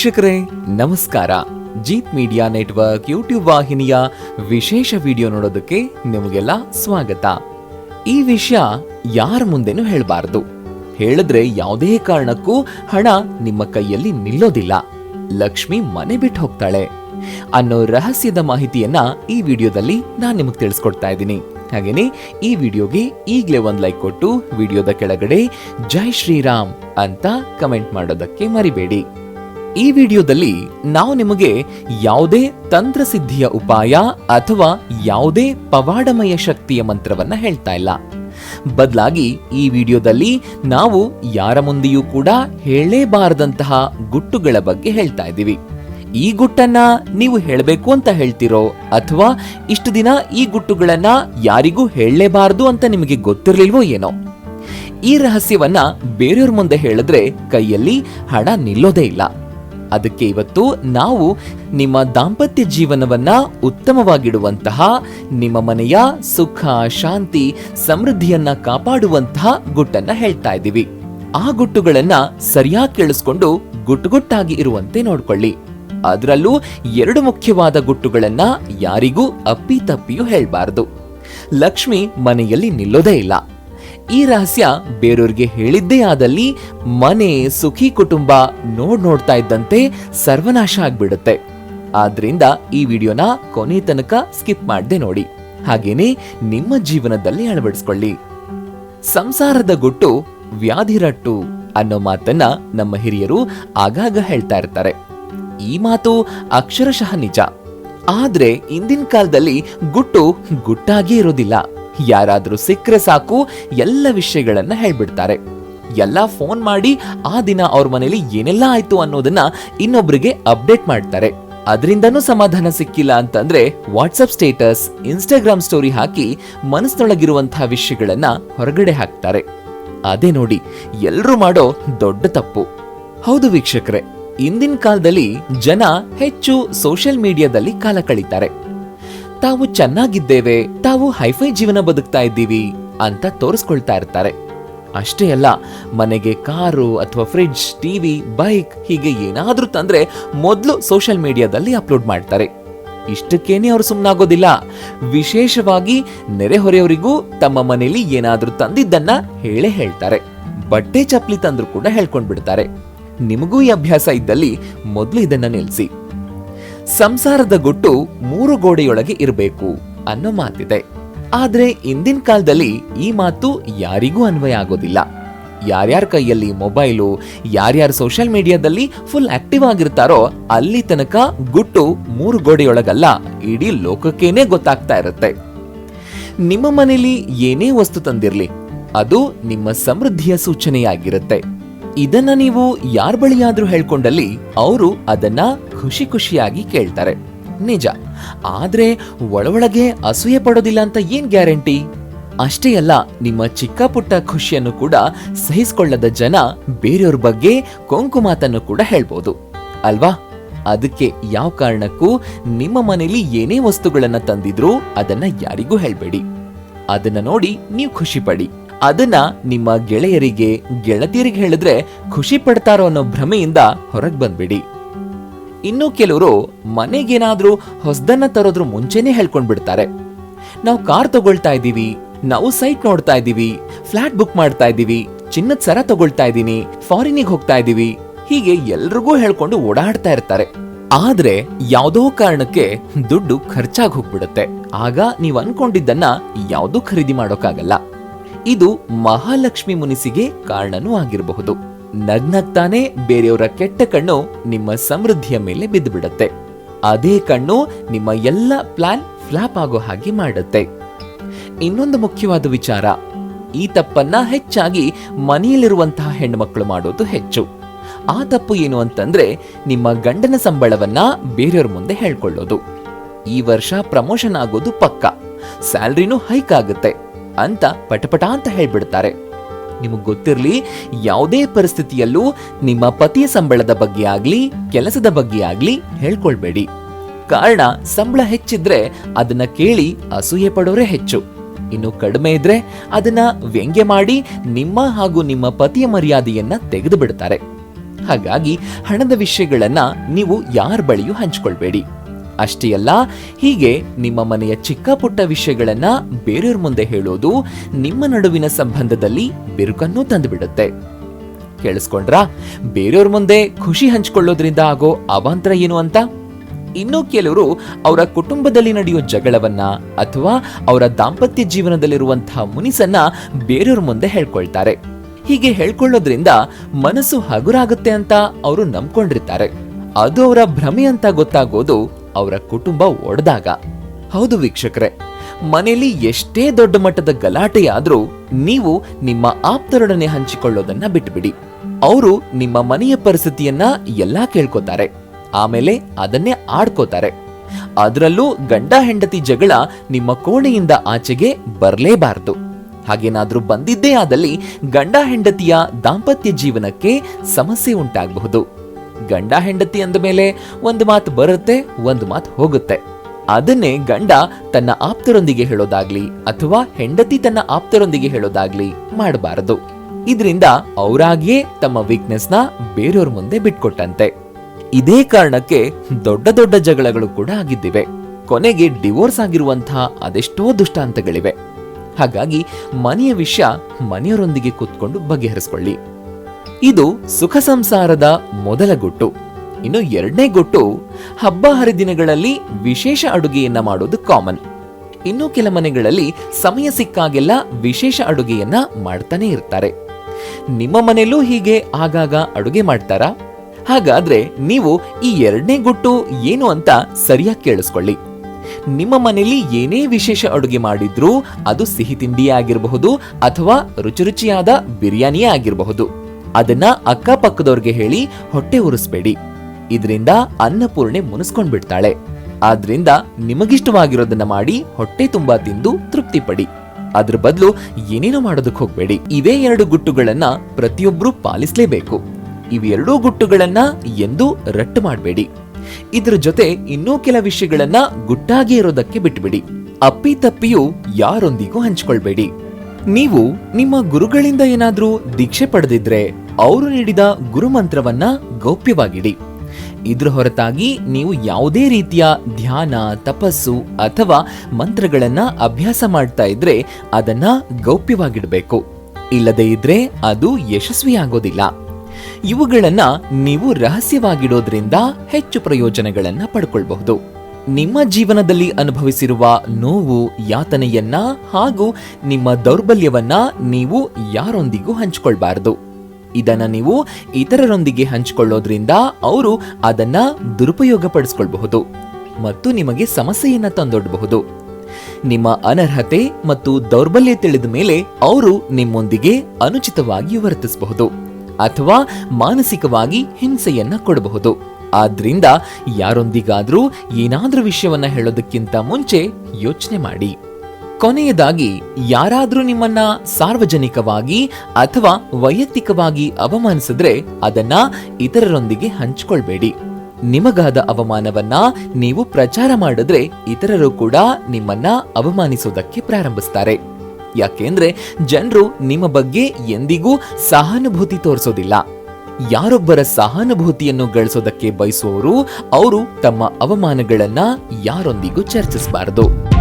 ವೀಕ್ಷಕರೇ, ನಮಸ್ಕಾರ. Jeet media network YouTube ವಾಹಿನಿಯ ವಿಶೇಷ ವಿಡಿಯೋ ನೋಡೋದಕ್ಕೆ ನಿಮಗೆಲ್ಲ ಸ್ವಾಗತ. ಈ ವಿಷಯ ಯಾರ ಮುಂದೆನೂ ಹೇಳಬಾರದು. ಹೇಳಿದ್ರೆ ಯಾವುದೇ ಕಾರಣಕ್ಕೂ ಹಣ ನಿಮ್ಮ ಕೈಯಲ್ಲಿ ನಿಲ್ಲೋದಿಲ್ಲ. ಲಕ್ಷ್ಮಿ ಮನೆ ಬಿಟ್ಟು ಹೋಗ್ತಾಳೆ. ಅನ್ನೋ ರಹಸ್ಯದ ಮಾಹಿತಿಯನ್ನ ಈ ವಿಡಿಯೋದಲ್ಲಿ ನಾನು ನಿಮಗೆ ತಿಳಿಸ್ಕೊಡ್ತಾ ಇದ್ದೀನಿ. ಹಾಗೇನೆ, ಈ ವಿಡಿಯೋಗೆ ಈಗಲೇ ಒಂದು ಲೈಕ್ ಕೊಟ್ಟು ವಿಡಿಯೋದ ಕೆಳಗಡೆ ಜೈ ಶ್ರೀರಾಮ್ ಅಂತ ಕಮೆಂಟ್ ಮಾಡೋದಕ್ಕೆ ಮರಿಬೇಡಿ. ಈ ವಿಡಿಯೋದಲ್ಲಿ ನಾವು ನಿಮಗೆ ಯಾವುದೇ ತಂತ್ರಸಿದ್ಧಿಯ ಉಪಾಯ ಅಥವಾ ಯಾವುದೇ ಪವಾಡಮಯ ಶಕ್ತಿಯ ಮಂತ್ರವನ್ನ ಹೇಳ್ತಾ ಇಲ್ಲ. ಬದಲಾಗಿ ಈ ವಿಡಿಯೋದಲ್ಲಿ ನಾವು ಯಾರ ಮುಂದೆಯೂ ಕೂಡ ಹೇಳಲೇಬಾರದಂತಹ ಗುಟ್ಟುಗಳ ಬಗ್ಗೆ ಹೇಳ್ತಾ ಇದ್ದೀವಿ. ಈ ಗುಟ್ಟನ್ನ ನೀವು ಹೇಳಬೇಕು ಅಂತ ಹೇಳ್ತಿರೋ ಅಥವಾ ಇಷ್ಟು ದಿನ ಈ ಗುಟ್ಟುಗಳನ್ನ ಯಾರಿಗೂ ಹೇಳಲೇಬಾರದು ಅಂತ ನಿಮಗೆ ಗೊತ್ತಿರಲಿಲ್ವೋ ಏನೋ? ಈ ರಹಸ್ಯವನ್ನ ಬೇರೆಯವ್ರ ಮುಂದೆ ಹೇಳಿದ್ರೆ ಕೈಯಲ್ಲಿ ಹಣ ನಿಲ್ಲೋದೇ ಇಲ್ಲ. ಅದಕ್ಕೆ ಇವತ್ತು ನಾವು ನಿಮ್ಮ ದಾಂಪತ್ಯ ಜೀವನವನ್ನ ಉತ್ತಮವಾಗಿಡುವಂತಹ, ನಿಮ್ಮ ಮನೆಯ ಸುಖ, ಶಾಂತಿ, ಸಮೃದ್ಧಿಯನ್ನ ಕಾಪಾಡುವಂತಹ ಗುಟ್ಟನ್ನ ಹೇಳ್ತಾ ಇದ್ದೀವಿ. ಆ ಗುಟ್ಟುಗಳನ್ನ ಸರಿಯಾಗಿ ಕೇಳಿಸ್ಕೊಂಡು ಗುಟ್ಟುಗುಟ್ಟಾಗಿ ಇರುವಂತೆ ನೋಡ್ಕೊಳ್ಳಿ. ಅದರಲ್ಲೂ ಎರಡು ಮುಖ್ಯವಾದ ಗುಟ್ಟುಗಳನ್ನ ಯಾರಿಗೂ ಅಪ್ಪಿ ತಪ್ಪಿಯೂ ಹೇಳ್ಬಾರ್ದು. ಲಕ್ಷ್ಮಿ ಮನೆಯಲ್ಲಿ ನಿಲ್ಲೋದೇ ಇಲ್ಲ. ಈ ರಹಸ್ಯ ಬೇರೆಯವ್ರಿಗೆ ಹೇಳಿದ್ದೇ ಆದಲ್ಲಿ ಮನೆ, ಸುಖಿ ಕುಟುಂಬ ನೋಡ್ ನೋಡ್ತಾ ಇದ್ದಂತೆ ಸರ್ವನಾಶ ಆಗ್ಬಿಡುತ್ತೆ. ಆದ್ರಿಂದ ಈ ವಿಡಿಯೋನ ಕೊನೆ ತನಕ ಸ್ಕಿಪ್ ಮಾಡದೆ ನೋಡಿ. ಹಾಗೇನೆ ನಿಮ್ಮ ಜೀವನದಲ್ಲಿ ಅಳವಡಿಸ್ಕೊಳ್ಳಿ. ಸಂಸಾರದ ಗುಟ್ಟು ವ್ಯಾಧಿರಟ್ಟು ಅನ್ನೋ ಮಾತನ್ನ ನಮ್ಮ ಹಿರಿಯರು ಆಗಾಗ ಹೇಳ್ತಾ ಇರ್ತಾರೆ. ಈ ಮಾತು ಅಕ್ಷರಶಃ ನಿಜ. ಆದ್ರೆ ಇಂದಿನ ಕಾಲದಲ್ಲಿ ಗುಟ್ಟು ಗುಟ್ಟಾಗಿ ಇರೋದಿಲ್ಲ. ಯಾರಾದ್ರೂ ಸಿಕ್ಕರೆ ಸಾಕು, ಎಲ್ಲ ವಿಷಯಗಳನ್ನು ಹೇಳ್ಬಿಡ್ತಾರೆ. ಎಲ್ಲ ಫೋನ್ ಮಾಡಿ, ಆ ದಿನ ಅವ್ರ ಮನೇಲಿ ಏನೆಲ್ಲ ಆಯ್ತು ಅನ್ನೋದನ್ನ ಇನ್ನೊಬ್ರಿಗೆ ಅಪ್ಡೇಟ್ ಮಾಡ್ತಾರೆ. ಅದರಿಂದನೂ ಸಮಾಧಾನ ಸಿಕ್ಕಿಲ್ಲ ಅಂತಂದ್ರೆ ವಾಟ್ಸಪ್ ಸ್ಟೇಟಸ್, ಇನ್ಸ್ಟಾಗ್ರಾಮ್ ಸ್ಟೋರಿ ಹಾಕಿ ಮನಸ್ಸಿನೊಳಗಿರುವಂತಹ ವಿಷಯಗಳನ್ನ ಹೊರಗಡೆ ಹಾಕ್ತಾರೆ. ಅದೇ ನೋಡಿ ಎಲ್ಲರೂ ಮಾಡೋ ದೊಡ್ಡ ತಪ್ಪು. ಹೌದು ವೀಕ್ಷಕರೇ, ಇಂದಿನ ಕಾಲದಲ್ಲಿ ಜನ ಹೆಚ್ಚು ಸೋಷಿಯಲ್ ಮೀಡಿಯಾದಲ್ಲಿ ಕಾಲ ಕಳೀತಾರೆ. ತಾವು ಚೆನ್ನಾಗಿದ್ದೇವೆ, ತಾವು ಹೈಫೈ ಜೀವನ ಬದುಕ್ತಾ ಇದ್ದೀವಿ ಅಂತ ತೋರಿಸ್ಕೊಳ್ತಾ ಇರ್ತಾರೆ. ಅಷ್ಟೇ ಅಲ್ಲ, ಮನೆಗೆ ಕಾರು ಅಥವಾ ಫ್ರಿಡ್ಜ್, ಟಿವಿ, ಬೈಕ್ ಹೀಗೆ ಏನಾದರೂ ತಂದ್ರೆ ಮೊದಲು ಸೋಷಿಯಲ್ ಮೀಡಿಯಾದಲ್ಲಿ ಅಪ್ಲೋಡ್ ಮಾಡ್ತಾರೆ. ಇಷ್ಟಕ್ಕೇನೆ ಅವರು ಸುಮ್ಮನಾಗೋದಿಲ್ಲ ವಿಶೇಷವಾಗಿ ನೆರೆಹೊರೆಯವರಿಗೂ ತಮ್ಮ ಮನೆಯಲ್ಲಿ ಏನಾದರೂ ತಂದಿದ್ದನ್ನ ಹೇಳೇ ಹೇಳ್ತಾರೆ. ಬಟ್ಟೆ ಚಪ್ಲಿ ತಂದ್ರು ಕೂಡ ಹೇಳ್ಕೊಂಡ್ಬಿಡ್ತಾರೆ. ನಿಮಗೂ ಈ ಅಭ್ಯಾಸ ಇದ್ದಲ್ಲಿ ಮೊದಲು ಇದನ್ನ ನಿಲ್ಸಿ. ಸಂಸಾರದ ಗುಟ್ಟು ಮೂರು ಗೋಡೆಯೊಳಗೆ ಇರಬೇಕು ಅನ್ನೋ ಮಾತಿದೆ. ಆದ್ರೆ ಇಂದಿನ ಕಾಲದಲ್ಲಿ ಈ ಮಾತು ಯಾರಿಗೂ ಅನ್ವಯ ಆಗೋದಿಲ್ಲ. ಯಾರ್ಯಾರ ಕೈಯಲ್ಲಿ ಮೊಬೈಲು, ಯಾರ್ಯಾರ ಸೋಷಿಯಲ್ ಮೀಡಿಯಾದಲ್ಲಿ ಫುಲ್ ಆಕ್ಟಿವ್ ಆಗಿರ್ತಾರೋ ಅಲ್ಲಿ ತನಕ ಗುಟ್ಟು ಮೂರು ಗೋಡೆಯೊಳಗಲ್ಲ, ಇಡೀ ಲೋಕಕ್ಕೇನೆ ಗೊತ್ತಾಗ್ತಾ ಇರುತ್ತೆ. ನಿಮ್ಮ ಮನೇಲಿ ಏನೇ ವಸ್ತು ತಂದಿರಲಿ, ಅದು ನಿಮ್ಮ ಸಮೃದ್ಧಿಯ ಸೂಚನೆಯಾಗಿರುತ್ತೆ. ಇದನ್ನ ನೀವು ಯಾರ ಬಳಿಯಾದ್ರೂ ಹೇಳ್ಕೊಂಡಲ್ಲಿ ಅವರು ಅದನ್ನ ಖುಷಿ ಖುಷಿಯಾಗಿ ಕೇಳ್ತಾರೆ. ನಿಜ. ಆದ್ರೆ ಒಳೊಳಗೆ ಅಸೂಯೆ ಪಡೋದಿಲ್ಲ ಅಂತ ಏನ್ ಗ್ಯಾರಂಟಿ? ಅಷ್ಟೇ ಅಲ್ಲ, ನಿಮ್ಮ ಚಿಕ್ಕ ಪುಟ್ಟ ಖುಷಿಯನ್ನು ಕೂಡ ಸಹಿಸಿಕೊಳ್ಳದ ಜನ ಬೇರೆಯವ್ರ ಬಗ್ಗೆ ಕೊಂಕು ಮಾತನ್ನು ಕೂಡ ಹೇಳ್ಬೋದು. ಅಲ್ವಾ? ಅದಕ್ಕೆ ಯಾವ ಕಾರಣಕ್ಕೂ ನಿಮ್ಮ ಮನೇಲಿ ಏನೇ ವಸ್ತುಗಳನ್ನ ತಂದಿದ್ರೂ ಅದನ್ನ ಯಾರಿಗೂ ಹೇಳ್ಬೇಡಿ. ಅದನ್ನ ನೋಡಿ ನೀವು ಖುಷಿ ಪಡಿ. ಅದನ್ನ ನಿಮ್ಮ ಗೆಳೆಯರಿಗೆ, ಗೆಳತಿಯರಿಗೆ ಹೇಳಿದ್ರೆ ಖುಷಿ ಪಡ್ತಾರೋ ಅನ್ನೋ ಭ್ರಮೆಯಿಂದ ಹೊರಗೆ ಬಂದ್ಬಿಡಿ. ಇನ್ನು ಕೆಲವರು ಮನೆಗೇನಾದ್ರೂ ಹೊಸದನ್ನ ತರೋದ್ರ ಮುಂಚೆನೆ ಹೇಳ್ಕೊಂಡ್ಬಿಡ್ತಾರೆ. ನಾವು ಕಾರ್ ತಗೊಳ್ತಾ ಇದ್ದೀವಿ, ನಾವು ಸೈಟ್ ನೋಡ್ತಾ ಇದ್ದೀವಿ, ಫ್ಲಾಟ್ ಬುಕ್ ಮಾಡ್ತಾ ಇದ್ದೀವಿ, ಚಿನ್ನದ ಸರ ತಗೊಳ್ತಾ ಇದ್ದೀನಿ, ಫಾರಿನಿಗೆ ಹೋಗ್ತಾ ಇದ್ದೀವಿ, ಹೀಗೆ ಎಲ್ರಿಗೂ ಹೇಳ್ಕೊಂಡು ಓಡಾಡ್ತಾ ಇರ್ತಾರೆ. ಆದ್ರೆ ಯಾವ್ದೋ ಕಾರಣಕ್ಕೆ ದುಡ್ಡು ಖರ್ಚಾಗಿ ಹೋಗ್ಬಿಡುತ್ತೆ. ಆಗ ನೀವ್ ಅನ್ಕೊಂಡಿದ್ದನ್ನ ಯಾವ್ದೂ ಖರೀದಿ ಮಾಡೋಕ್ಕಾಗಲ್ಲ. ಇದು ಮಹಾಲಕ್ಷ್ಮಿ ಮುನಿಸಿಗೆ ಕಾರಣನೂ ಆಗಿರಬಹುದು. ನಗ್ನಗ್ತಾನೆ ಬೇರೆಯವರ ಕೆಟ್ಟ ಕಣ್ಣು ನಿಮ್ಮ ಸಮೃದ್ಧಿಯ ಮೇಲೆ ಬಿದ್ದು ಬಿಡುತ್ತೆ ಅದೇ ಕಣ್ಣು ನಿಮ್ಮ ಎಲ್ಲ ಪ್ಲಾನ್ ಫ್ಲಾಪ್ ಆಗೋ ಹಾಗೆ ಮಾಡುತ್ತೆ. ಇನ್ನೊಂದು ಮುಖ್ಯವಾದ ವಿಚಾರ, ಈ ತಪ್ಪನ್ನ ಹೆಚ್ಚಾಗಿ ಮನೆಯಲ್ಲಿರುವಂತಹ ಹೆಣ್ಮಕ್ಳು ಮಾಡೋದು ಹೆಚ್ಚು. ಆ ತಪ್ಪು ಏನು ಅಂತಂದ್ರೆ ನಿಮ್ಮ ಗಂಡನ ಸಂಬಳವನ್ನ ಬೇರೆಯವ್ರ ಮುಂದೆ ಹೇಳ್ಕೊಳ್ಳೋದು. ಈ ವರ್ಷ ಪ್ರಮೋಷನ್ ಆಗೋದು ಪಕ್ಕ. ಸ್ಯಾಲ್ರಿನೂ ಹೈಕ್ ಆಗುತ್ತೆ. ಅಂತ ಪಟಪಟ ಅಂತ ಹೇಳ್ಬಿಡ್ತಾರೆ. ನಿಮಗೆ ಗೊತ್ತಿರಲಿ, ಯಾವುದೇ ಪರಿಸ್ಥಿತಿಯಲ್ಲೂ ನಿಮ್ಮ ಪತಿಯ ಸಂಬಳದ ಬಗ್ಗೆ ಆಗಲಿ, ಕೆಲಸದ ಬಗ್ಗೆ ಆಗಲಿ ಹೇಳ್ಕೊಳ್ಬೇಡಿ. ಕಾರಣ, ಸಂಬಳ ಹೆಚ್ಚಿದ್ರೆ ಅದನ್ನ ಕೇಳಿ ಅಸೂಯೆ ಪಡೋರೇ ಹೆಚ್ಚು. ಇನ್ನು ಕಡಿಮೆ ಇದ್ರೆ ಅದನ್ನ ವ್ಯಂಗ್ಯ ಮಾಡಿ ನಿಮ್ಮ ಹಾಗೂ ನಿಮ್ಮ ಪತಿಯ ಮರ್ಯಾದೆಯನ್ನ ತೆಗೆದು ಬಿಡ್ತಾರೆ ಹಾಗಾಗಿ ಹಣದ ವಿಷಯಗಳನ್ನ ನೀವು ಯಾರ ಬಳಿಯೂ ಹಂಚಿಕೊಳ್ಬೇಡಿ. ಅಷ್ಟೇ ಅಲ್ಲ, ಹೀಗೆ ನಿಮ್ಮ ಮನೆಯ ಚಿಕ್ಕ ಪುಟ್ಟ ವಿಷಯಗಳನ್ನ ಬೇರೆಯವ್ರ ಮುಂದೆ ಹೇಳೋದು ನಿಮ್ಮ ನಡುವಿನ ಸಂಬಂಧದಲ್ಲಿ ಬಿರುಕನ್ನು ತಂದುಬಿಡುತ್ತೆ. ಕೇಳಿಸ್ಕೊಂಡ್ರ? ಬೇರೆಯವ್ರ ಮುಂದೆ ಖುಷಿ ಹಂಚಿಕೊಳ್ಳೋದ್ರಿಂದ ಆಗೋ ಅವಾಂತರ ಏನು ಅಂತ? ಇನ್ನು ಕೆಲವರು ಅವರ ಕುಟುಂಬದಲ್ಲಿ ನಡೆಯೋ ಜಗಳವನ್ನ ಅಥವಾ ಅವರ ದಾಂಪತ್ಯ ಜೀವನದಲ್ಲಿರುವಂತಹ ಮುನಿಸನ್ನ ಬೇರೆಯವ್ರ ಮುಂದೆ ಹೇಳ್ಕೊಳ್ತಾರೆ. ಹೀಗೆ ಹೇಳ್ಕೊಳ್ಳೋದ್ರಿಂದ ಮನಸ್ಸು ಹಗುರಾಗುತ್ತೆ ಅಂತ ಅವರು ನಂಬ್ಕೊಂಡಿರ್ತಾರೆ. ಅದು ಅವರ ಭ್ರಮೆ ಅಂತ ಗೊತ್ತಾಗೋದು ಅವರ ಕುಟುಂಬ ಒಡೆದಾಗ. ಹೌದು ವೀಕ್ಷಕರೇ, ಮನೆಯಲ್ಲಿ ಎಷ್ಟೇ ದೊಡ್ಡ ಮಟ್ಟದ ಗಲಾಟೆಯಾದ್ರೂ ನೀವು ನಿಮ್ಮ ಆಪ್ತರೊಡನೆ ಹಂಚಿಕೊಳ್ಳೋದನ್ನ ಬಿಟ್ಬಿಡಿ. ಅವರು ನಿಮ್ಮ ಮನೆಯ ಪರಿಸ್ಥಿತಿಯನ್ನ ಎಲ್ಲಾ ಕೇಳ್ಕೋತಾರೆ, ಆಮೇಲೆ ಅದನ್ನೇ ಆಡ್ಕೋತಾರೆ. ಅದರಲ್ಲೂ ಗಂಡ ಹೆಂಡತಿ ಜಗಳ ನಿಮ್ಮ ಕೋಣೆಯಿಂದ ಆಚೆಗೆ ಬರಲೇಬಾರದು. ಹಾಗೇನಾದ್ರೂ ಬಂದಿದ್ದೇ ಆದಲ್ಲಿ ಗಂಡ ಹೆಂಡತಿಯ ದಾಂಪತ್ಯ ಜೀವನಕ್ಕೆ ಸಮಸ್ಯೆ ಉಂಟಾಗಬಹುದು. ಗಂಡ ಹೆಂಡತಿ ಅಂದ ಮೇಲೆ ಒಂದು ಮಾತು ಬರುತ್ತೆ, ಒಂದು ಮಾತು ಹೋಗುತ್ತೆ. ಅದನ್ನೇ ಗಂಡ ತನ್ನ ಆಪ್ತರೊಂದಿಗೆ ಹೇಳೋದಾಗ್ಲಿ ಅಥವಾ ಹೆಂಡತಿ ತನ್ನ ಆಪ್ತರೊಂದಿಗೆ ಹೇಳೋದಾಗ್ಲಿ ಮಾಡಬಾರದು. ಇದರಿಂದ ಅವರಾಗಿಯೇ ತಮ್ಮ ವೀಕ್ನೆಸ್ನ ಬೇರೆಯವ್ರ ಮುಂದೆ ಬಿಟ್ಕೊಟ್ಟಂತೆ. ಇದೇ ಕಾರಣಕ್ಕೆ ದೊಡ್ಡ ದೊಡ್ಡ ಜಗಳಗಳು ಕೂಡ ಆಗಿದ್ದಿವೆ. ಕೊನೆಗೆ ಡಿವೋರ್ಸ್ ಆಗಿರುವಂತಹ ಅದೆಷ್ಟೋ ದುಷ್ಟಾಂತಗಳಿವೆ. ಹಾಗಾಗಿ ಮನೆಯ ವಿಷಯ ಮನೆಯವರೊಂದಿಗೆ ಕೂತ್ಕೊಂಡು ಬಗೆಹರಿಸ್ಕೊಳ್ಳಿ. ಇದು ಸುಖ ಸಂಸಾರದ ಮೊದಲ ಗುಟ್ಟು. ಇನ್ನು ಎರಡನೇ ಗುಟ್ಟು ಹಬ್ಬ ಹರಿದಿನಗಳಲ್ಲಿ ವಿಶೇಷ ಅಡುಗೆಯನ್ನ ಮಾಡೋದು ಕಾಮನ್ ಇನ್ನು ಕೆಲ ಮನೆಗಳಲ್ಲಿ ಸಮಯ ಸಿಕ್ಕಾಗೆಲ್ಲ ವಿಶೇಷ ಅಡುಗೆಯನ್ನ ಮಾಡ್ತಾನೆ ಇರ್ತಾರೆ. ನಿಮ್ಮ ಮನೆಯಲ್ಲೂ ಹೀಗೆ ಆಗಾಗ ಅಡುಗೆ ಮಾಡ್ತಾರಾ? ಹಾಗಾದ್ರೆ ನೀವು ಈ ಎರಡನೇ ಗುಟ್ಟು ಏನು ಅಂತ ಸರಿಯಾಗಿ ಕೇಳಿಸ್ಕೊಳ್ಳಿ. ನಿಮ್ಮ ಮನೆಯಲ್ಲಿ ಏನೇ ವಿಶೇಷ ಅಡುಗೆ ಮಾಡಿದ್ರೂ ಅದು ಸಿಹಿ ತಿಂಡಿಯೇ ಆಗಿರಬಹುದು ಅಥವಾ ರುಚಿ ರುಚಿಯಾದ ಬಿರಿಯಾನಿಯೇ ಆಗಿರಬಹುದು. ಅದನ್ನ ಅಕ್ಕಪಕ್ಕದವ್ರಿಗೆ ಹೇಳಿ ಹೊಟ್ಟೆ ಉರಿಸ್ಬೇಡಿ. ಇದರಿಂದ ಅನ್ನಪೂರ್ಣೆ ಮುನಿಸ್ಕೊಂಡ್ ಬಿಡ್ತಾಳೆ ಆದ್ರಿಂದ ನಿಮಗಿಷ್ಟವಾಗಿರೋದನ್ನ ಮಾಡಿ ಹೊಟ್ಟೆ ತುಂಬಾ ತಿಂದು ತೃಪ್ತಿ ಪಡಿ ಅದ್ರ ಬದಲು ಏನೇನೋ ಮಾಡೋದಕ್ಕೆ ಹೋಗ್ಬೇಡಿ. ಇವೇ ಎರಡು ಗುಟ್ಟುಗಳನ್ನ ಪ್ರತಿಯೊಬ್ರು ಪಾಲಿಸ್ಲೇಬೇಕು. ಇವೆರಡೂ ಗುಟ್ಟುಗಳನ್ನ ಎಂದೂ ರಟ್ಟು ಮಾಡಬೇಡಿ. ಇದ್ರ ಜೊತೆ ಇನ್ನೂ ಕೆಲ ವಿಷಯಗಳನ್ನ ಗುಟ್ಟಾಗಿ ಇರೋದಕ್ಕೆ ಬಿಟ್ಬಿಡಿ. ಅಪ್ಪಿ ತಪ್ಪಿಯೂ ಯಾರೊಂದಿಗೂ ಹಂಚ್ಕೊಳ್ಬೇಡಿ. ನೀವು ನಿಮ್ಮ ಗುರುಗಳಿಂದ ಏನಾದರೂ ದೀಕ್ಷೆ ಪಡೆದಿದ್ರೆ ಅವರು ನೀಡಿದ ಗುರುಮಂತ್ರವನ್ನ ಗೌಪ್ಯವಾಗಿಡಿ. ಇದ್ರ ಹೊರತಾಗಿ ನೀವು ಯಾವುದೇ ರೀತಿಯ ಧ್ಯಾನ, ತಪಸ್ಸು ಅಥವಾ ಮಂತ್ರಗಳನ್ನ ಅಭ್ಯಾಸ ಮಾಡ್ತಾ ಇದ್ರೆ ಅದನ್ನ ಗೌಪ್ಯವಾಗಿಡಬೇಕು. ಇಲ್ಲದೇ ಇದ್ರೆ ಅದು ಯಶಸ್ವಿಯಾಗೋದಿಲ್ಲ. ಇವುಗಳನ್ನ ನೀವು ರಹಸ್ಯವಾಗಿಡೋದ್ರಿಂದ ಹೆಚ್ಚು ಪ್ರಯೋಜನಗಳನ್ನ ಪಡ್ಕೊಳ್ಬಹುದು. ನಿಮ್ಮ ಜೀವನದಲ್ಲಿ ಅನುಭವಿಸಿರುವ ನೋವು, ಯಾತನೆಯನ್ನ ಹಾಗೂ ನಿಮ್ಮ ದೌರ್ಬಲ್ಯವನ್ನ ನೀವು ಯಾರೊಂದಿಗೂ ಹಂಚಿಕೊಳ್ಬಾರದು. ಇದನ್ನ ನೀವು ಇತರರೊಂದಿಗೆ ಹಂಚಿಕೊಳ್ಳೋದ್ರಿಂದ ಅವರು ಅದನ್ನ ದುರುಪಯೋಗ ಪಡಿಸ್ಕೊಳ್ಬಹುದು ಮತ್ತು ನಿಮಗೆ ಸಮಸ್ಯೆಯನ್ನ ತಂದೊಡ್ಡಬಹುದು ನಿಮ್ಮ ಅನರ್ಹತೆ ಮತ್ತು ದೌರ್ಬಲ್ಯ ತಿಳಿದ ಮೇಲೆ ಅವರು ನಿಮ್ಮೊಂದಿಗೆ ಅನುಚಿತವಾಗಿ ವರ್ತಿಸಬಹುದು ಅಥವಾ ಮಾನಸಿಕವಾಗಿ ಹಿಂಸೆಯನ್ನ ಕೊಡಬಹುದು. ಆದ್ರಿಂದ ಯಾರೊಂದಿಗಾದ್ರೂ ಏನಾದ್ರೂ ವಿಷಯವನ್ನ ಹೇಳೋದಕ್ಕಿಂತ ಮುಂಚೆ ಯೋಚನೆ ಮಾಡಿ. ಕೊನೆಯದಾಗಿ, ಯಾರಾದ್ರೂ ನಿಮ್ಮನ್ನ ಸಾರ್ವಜನಿಕವಾಗಿ ಅಥವಾ ವೈಯಕ್ತಿಕವಾಗಿ ಅವಮಾನಿಸಿದ್ರೆ ಅದನ್ನ ಇತರರೊಂದಿಗೆ ಹಂಚಿಕೊಳ್ಬೇಡಿ. ನಿಮಗಾದ ಅವಮಾನವನ್ನ ನೀವು ಪ್ರಚಾರ ಮಾಡಿದ್ರೆ ಇತರರು ಕೂಡ ನಿಮ್ಮನ್ನ ಅವಮಾನಿಸೋದಕ್ಕೆ ಪ್ರಾರಂಭಿಸ್ತಾರೆ. ಯಾಕೆಂದ್ರೆ, ಜನರು ನಿಮ್ಮ ಬಗ್ಗೆ ಎಂದಿಗೂ ಸಹಾನುಭೂತಿ ತೋರಿಸೋದಿಲ್ಲ. ಯಾರೊಬ್ಬರ ಸಹಾನುಭೂತಿಯನ್ನು ಗಳಿಸೋದಕ್ಕೆ ಬಯಸುವವರು ಅವರು ತಮ್ಮ ಅವಮಾನಗಳನ್ನ ಯಾರೊಂದಿಗೂ ಚರ್ಚಿಸಬಾರದು.